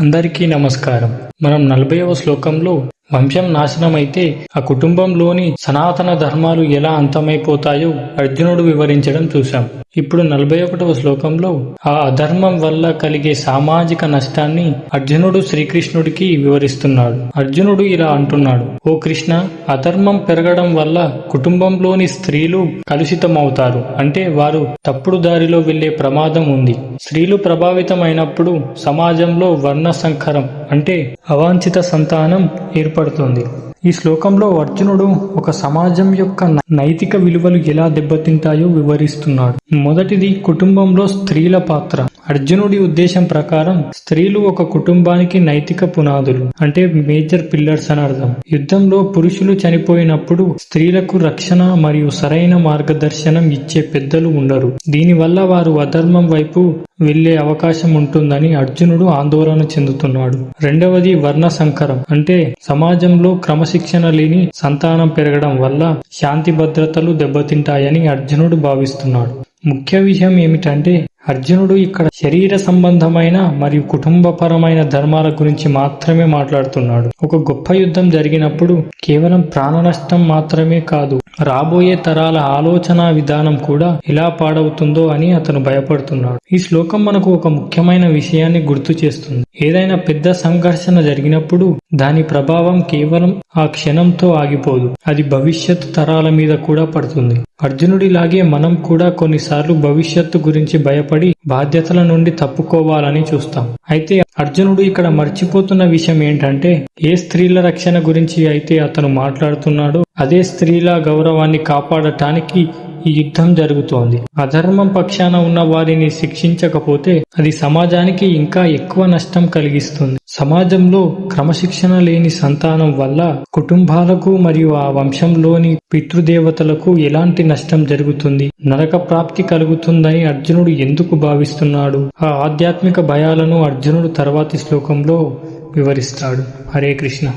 అందరికీ నమస్కారం. మనం నలభైవ శ్లోకంలో వంశం నాశనమైతే ఆ కుటుంబంలోని సనాతన ధర్మాలు ఎలా అంతమైపోతాయో అర్జునుడు వివరించడం చూశాం. ఇప్పుడు నలభై ఒకటవ శ్లోకంలో ఆ అధర్మం వల్ల కలిగే సామాజిక నష్టాన్ని అర్జునుడు శ్రీకృష్ణుడికి వివరిస్తున్నాడు. అర్జునుడు ఇలా అంటున్నాడు ఓ కృష్ణ అధర్మం పెరగడం వల్ల కుటుంబంలోని స్త్రీలు కలుషితమవుతారు. అంటే వారు తప్పుడు దారిలో వెళ్ళే ప్రమాదం ఉంది. స్త్రీలు ప్రభావితమైనప్పుడు సమాజంలో వర్ణ సంకరం అంటే అవాంఛిత సంతానం ఏర్పడుతుంది. ఈ శ్లోకంలో అర్జునుడు ఒక సమాజం యొక్క నైతిక విలువలు ఎలా దెబ్బతింటాయో వివరిస్తున్నాడు. మొదటిది కుటుంబంలో స్త్రీల పాత్ర. అర్జునుడి ఉద్దేశం ప్రకారం స్త్రీలు ఒక కుటుంబానికి నైతిక పునాదులు అంటే మేజర్ పిల్లర్స్ అని అర్థం. యుద్ధంలో పురుషులు చనిపోయినప్పుడు స్త్రీలకు రక్షణ మరియు సరైన మార్గదర్శనం ఇచ్చే పెద్దలు ఉండరు. దీనివల్ల వారు అధర్మం వైపు వెళ్ళే అవకాశం ఉంటుందని అర్జునుడు ఆందోళన చెందుతున్నాడు. రెండవది వర్ణ సంకరం అంటే సమాజంలో క్రమశిక్షణ లేని సంతానం పెరగడం వల్ల శాంతి భద్రతలు దెబ్బతింటాయని అర్జునుడు భావిస్తున్నాడు. ముఖ్య విషయం ఏమిటంటే అర్జునుడు ఇక్కడ శరీర సంబంధమైన మరియు కుటుంబపరమైన ధర్మాల గురించి మాత్రమే మాట్లాడుతున్నాడు. ఒక గొప్ప యుద్ధం జరిగినప్పుడు కేవలం ప్రాణ నష్టం మాత్రమే కాదు రాబోయే తరాల ఆలోచన విధానం కూడా ఎలా పాడవుతుందో అని అతను భయపడుతున్నాడు. ఈ శ్లోకం మనకు ఒక ముఖ్యమైన విషయాన్ని గుర్తు చేస్తుంది. ఏదైనా పెద్ద సంఘర్షణ జరిగినప్పుడు దాని ప్రభావం కేవలం ఆ క్షణంతో ఆగిపోదు. అది భవిష్యత్తు తరాల మీద కూడా పడుతుంది. అర్జునుడిలాగే మనం కూడా కొన్నిసార్లు భవిష్యత్తు గురించి భయపడి బాధ్యతల నుండి తప్పుకోవాలని చూస్తాం. అయితే అర్జునుడు ఇక్కడ మర్చిపోతున్న విషయం ఏంటంటే ఏ స్త్రీల రక్షణ గురించి అయితే అతను మాట్లాడుతున్నాడో అదే స్త్రీల గౌరవాన్ని కాపాడటానికి ఈ యుద్ధం జరుగుతోంది. అధర్మం పక్షాన ఉన్న వారిని శిక్షించకపోతే అది సమాజానికి ఇంకా ఎక్కువ నష్టం కలిగిస్తుంది. సమాజంలో క్రమశిక్షణ లేని సంతానం వల్ల కుటుంబాలకు మరియు ఆ వంశంలోని పితృదేవతలకు ఎలాంటి నష్టం జరుగుతుంది? నరక ప్రాప్తి కలుగుతుందని అర్జునుడు ఎందుకు భావిస్తున్నాడు? ఆ ఆధ్యాత్మిక భయాలను అర్జునుడు తర్వాతి శ్లోకంలో వివరిస్తాడు. హరే కృష్ణ.